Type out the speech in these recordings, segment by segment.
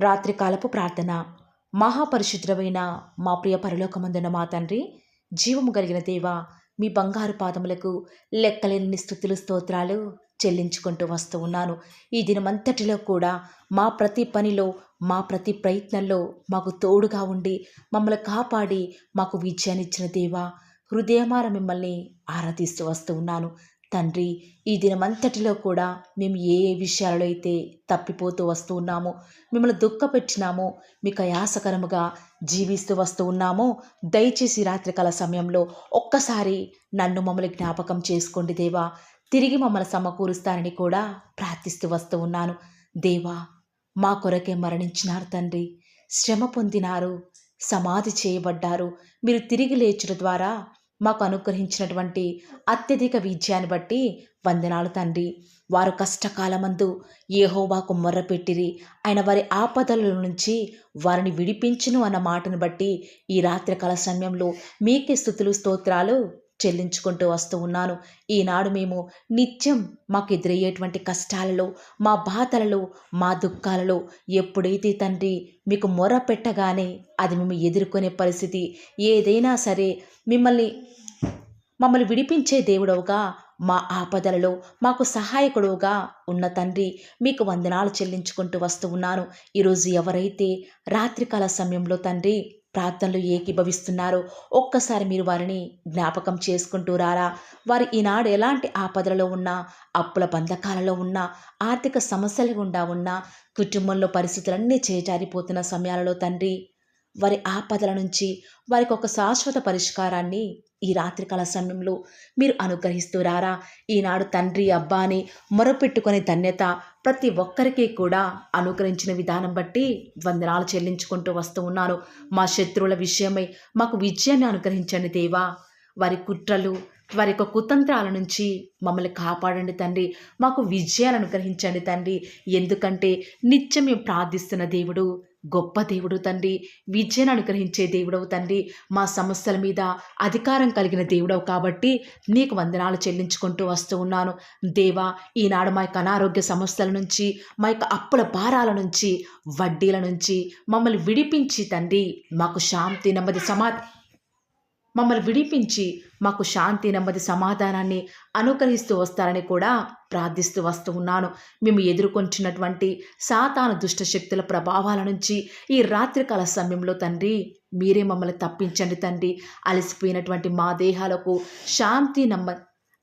రాత్రికాలపు ప్రార్థన. మహాపరిశుద్రమైన మా ప్రియ పరలోకమందున మా తండ్రి జీవము కలిగిన దేవ మీ బంగారు పాదములకు లెక్కలేని స్థుతులు స్తోత్రాలు చెల్లించుకుంటూ వస్తూ ఉన్నాను. ఈ దినమంతటిలో కూడా మా ప్రతి పనిలో మా ప్రతి ప్రయత్నంలో మాకు తోడుగా ఉండి మమ్మల్ని కాపాడి మాకు విజయాన్నిచ్చిన దేవా హృదయమార మిమ్మల్ని ఆరాధిస్తూ వస్తూ ఉన్నాను. తండ్రి ఈ దినమంతటిలో కూడా మేము ఏ ఏ విషయాలలో అయితే తప్పిపోతూ వస్తూ ఉన్నామో మిమ్మల్ని దుఃఖపెట్టినామో మీకు ఆయాసకరముగా జీవిస్తూ వస్తూ ఉన్నామో దయచేసి రాత్రికాల సమయంలో ఒక్కసారి నన్ను మమ్మల్ని జ్ఞాపకం చేసుకోండి దేవా. తిరిగి మమ్మల్ని సమకూరుస్తారని కూడా ప్రార్థిస్తూ వస్తూ ఉన్నాను. దేవా మా కొరకే మరణించినారు తండ్రి. శ్రమ పొందినారు సమాధి చేయబడ్డారు. మీరు తిరిగి లేచడం ద్వారా మాకు అనుగ్రహించినటువంటి అత్యధిక విజయాన్ని బట్టి వందనాలు తండ్రి. వారు కష్టకాలమందు ఏహోవాకు మొర్రపెట్టిరి. ఆయన వారి ఆపదల నుంచి వారిని విడిపించును అన్న మాటను బట్టి ఈ రాత్రికాల సమయంలో మీకే స్థుతులు స్తోత్రాలు చెల్లించుకుంటూ వస్తూ ఉన్నాను. ఈనాడు మేము నిత్యం మాకు ఎదురయ్యేటువంటి కష్టాలలో మా బాధలలో మా దుఃఖాలలో ఎప్పుడైతే తండ్రి మీకు మొర పెట్టగానే అది మేము ఎదుర్కొనే పరిస్థితి ఏదైనా సరే మిమ్మల్ని మమ్మల్ని విడిపించే దేవుడవుగా మా ఆపదలలో మాకు సహాయకుడుగా ఉన్న తండ్రి మీకు వందనాలు చెల్లించుకుంటూ వస్తూ ఉన్నాను. ఈరోజు ఎవరైతే రాత్రికాల సమయంలో తండ్రి ప్రార్థనలు ఏకీభవిస్తున్నారో ఒక్కసారి మీరు వారిని జ్ఞాపకం చేసుకుంటూ రారా. వారు ఈనాడు ఎలాంటి ఆపదలలో ఉన్నా అప్పుల బంధకాలలో ఉన్నా ఆర్థిక సమస్యలు గుండా ఉన్నా కుటుంబంలో పరిస్థితులన్నీ చేజారిపోతున్న సమయాలలో తండ్రి వారి ఆపదల నుంచి వారికి ఒక శాశ్వత పరిష్కారాన్ని ఈ రాత్రికాల సమయంలో మీరు అనుగ్రహిస్తూ రారా. ఈనాడు తండ్రి అబ్బా అని మొరపెట్టుకునే ధన్యత ప్రతి ఒక్కరికి కూడా అనుగ్రహించిన విధానం బట్టి వందనాలు చెల్లించుకుంటూ వస్తూ ఉన్నాను మా శత్రువుల విషయమై మాకు విజయాన్ని అనుగ్రహించండి దేవా. వారి కుట్రలు వారి యొక్క కుతంత్రాల నుంచి మమ్మల్ని కాపాడండి తండ్రి. మాకు విజయాన్ని అనుగ్రహించండి తండ్రి. ఎందుకంటే నిత్యం మేము ప్రార్థిస్తున్న దేవుడు గొప్ప దేవుడు తండ్రి విద్యను అనుగ్రహించే దేవుడవు తండ్రి. మా సమస్యల మీద అధికారం కలిగిన దేవుడవు కాబట్టి నీకు వందనాలు చెల్లించుకుంటూ వస్తూ ఉన్నాను. దేవా ఈనాడు మా యొక్క అనారోగ్య సమస్యల నుంచి మా యొక్క అప్పుల భారాల నుంచి వడ్డీల నుంచి మమ్మల్ని విడిపించి తండ్రి. మాకు శాంతి నెమ్మది సమా మమ్మల్ని విడిపించి మాకు శాంతి నెమ్మది సమాధానాన్ని అనుగ్రహిస్తూ వస్తారని కూడా ప్రార్థిస్తూ వస్తూ ఉన్నాను. మేము ఎదుర్కొంటున్నటువంటి సాతాను దుష్టశక్తుల ప్రభావాల నుంచి ఈ రాత్రికాల సమయంలో తండ్రి మీరే మమ్మల్ని తప్పించండి తండ్రి. అలసిపోయినటువంటి మా దేహాలకు శాంతి నమ్మ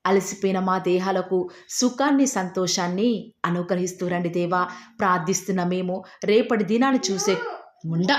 అలసిపోయిన మా దేహాలకు సుఖాన్ని సంతోషాన్ని అనుగ్రహిస్తూ రండి దేవా. ప్రార్థిస్తున్న మేము. రేపటి దినాన్ని చూసే ముండ.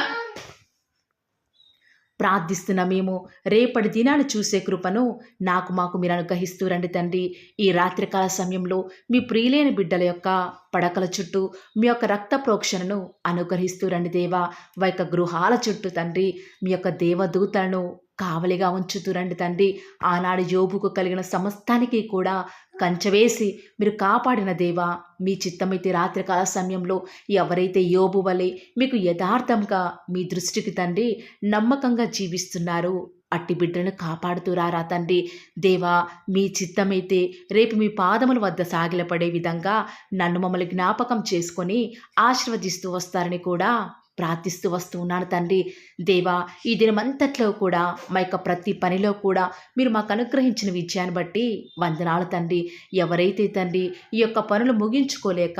ప్రార్థిస్తున్న మేము రేపటి దినాన్ని చూసే కృపను నాకు మాకు మీరు అనుగ్రహిస్తూ రండి తండ్రి. ఈ రాత్రికాల సమయంలో మీ ప్రియులైన బిడ్డల యొక్క పడకల చుట్టూ మీ యొక్క రక్త ప్రోక్షణను అనుగ్రహిస్తూ రండి దేవా. వైక గృహాల చుట్టూ తండ్రి మీ యొక్క దేవదూతలను కావలిగా ఉంచుతురండి తండ్రి. ఆనాడు యోబుకు కలిగిన సమస్తానికి కూడా కంచవేసి మీరు కాపాడిన దేవా మీ చిత్తమైతే రాత్రికాల సమయంలో ఎవరైతే యోబు వలె మీకు యథార్థంగా మీ దృష్టికి తండ్రి నమ్మకంగా జీవిస్తున్నారు అట్టి బిడ్డను కాపాడుతూ రారా తండ్రి. దేవా మీ చిత్తమైతే రేపు మీ పాదముల వద్ద సాగిలపడే విధంగా నన్ను మమ్మల్ని జ్ఞాపకం చేసుకొని ఆశీర్వదిస్తూ వస్తారని కూడా ప్రార్థిస్తూ వస్తూ ఉన్నాను తండ్రి. దేవా ఈ దినమంతట్లో కూడా మా యొక్క ప్రతి పనిలో కూడా మీరు మాకు అనుగ్రహించిన విజయాన్ని బట్టి వందనాలు తండ్రి. ఎవరైతే తండ్రి ఈ యొక్క పనులు ముగించుకోలేక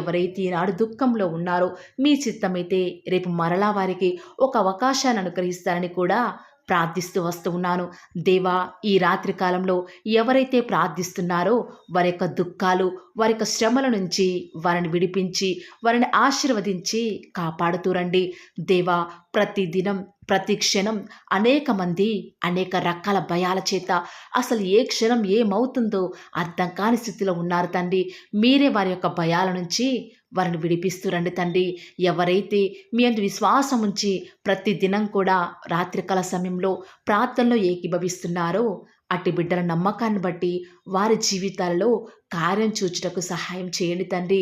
ఎవరైతే ఈనాడు దుఃఖంలో ఉన్నారో మీ చిత్తమైతే రేపు మరలా వారికి ఒక అవకాశాన్ని అనుగ్రహిస్తారని కూడా ప్రార్థిస్తూ వస్తూ ఉన్నాను. దేవా ఈ రాత్రి కాలంలో ఎవరైతే ప్రార్థిస్తున్నారో వారి యొక్క దుఃఖాలు వారి యొక్క శ్రమల నుంచి వారిని విడిపించి వారిని ఆశీర్వదించి కాపాడుతూ రండి. దేవా ప్రతిదినం ప్రతి క్షణం అనేక మంది అనేక రకాల భయాల చేత అసలు ఏ క్షణం ఏమవుతుందో అర్థం కాని స్థితిలో ఉన్నారు తండ్రి. మీరే వారి యొక్క భయాల నుంచి వారిని విడిపిస్తురండి తండ్రి. ఎవరైతే మీ అందు విశ్వాసం ఉంచి ప్రతి దినం కూడా రాత్రికాల సమయంలో ప్రార్థనలో ఏకీభవిస్తున్నారో అట్టి బిడ్డల నమ్మకాన్ని బట్టి వారి జీవితాలలో కార్యం చూచుటకు సహాయం చేయండి తండ్రి.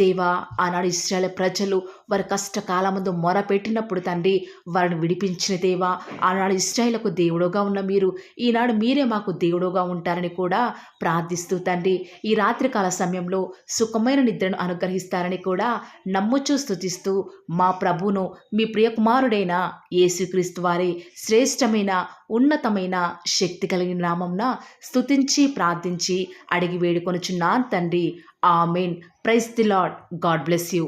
దేవా ఆనాడు ఇస్రాయల్ ప్రజలు వారి కష్టకాలమందు మొరపెట్టినప్పుడు తండ్రి వారిని విడిపించిన దేవా ఆనాడు ఇస్రాయలకు దేవుడుగా ఉన్న మీరు ఈనాడు మీరే మాకు దేవుడుగా ఉంటారని కూడా ప్రార్థిస్తూ తండ్రి. ఈ రాత్రికాల సమయంలో సుఖమైన నిద్రను అనుగ్రహిస్తారని కూడా నమ్ముచూ స్థుతిస్తూ మా ప్రభును మీ ప్రియకుమారుడైన యేసుక్రీస్తు వారి శ్రేష్టమైన ఉన్నతమైన శక్తి కలిగిన నామంన స్తుతించి ప్రార్థించి అడిగి వేడుకొని వేడుకొనుచున్నాను తండ్రి. Amen. Praise the Lord God bless you.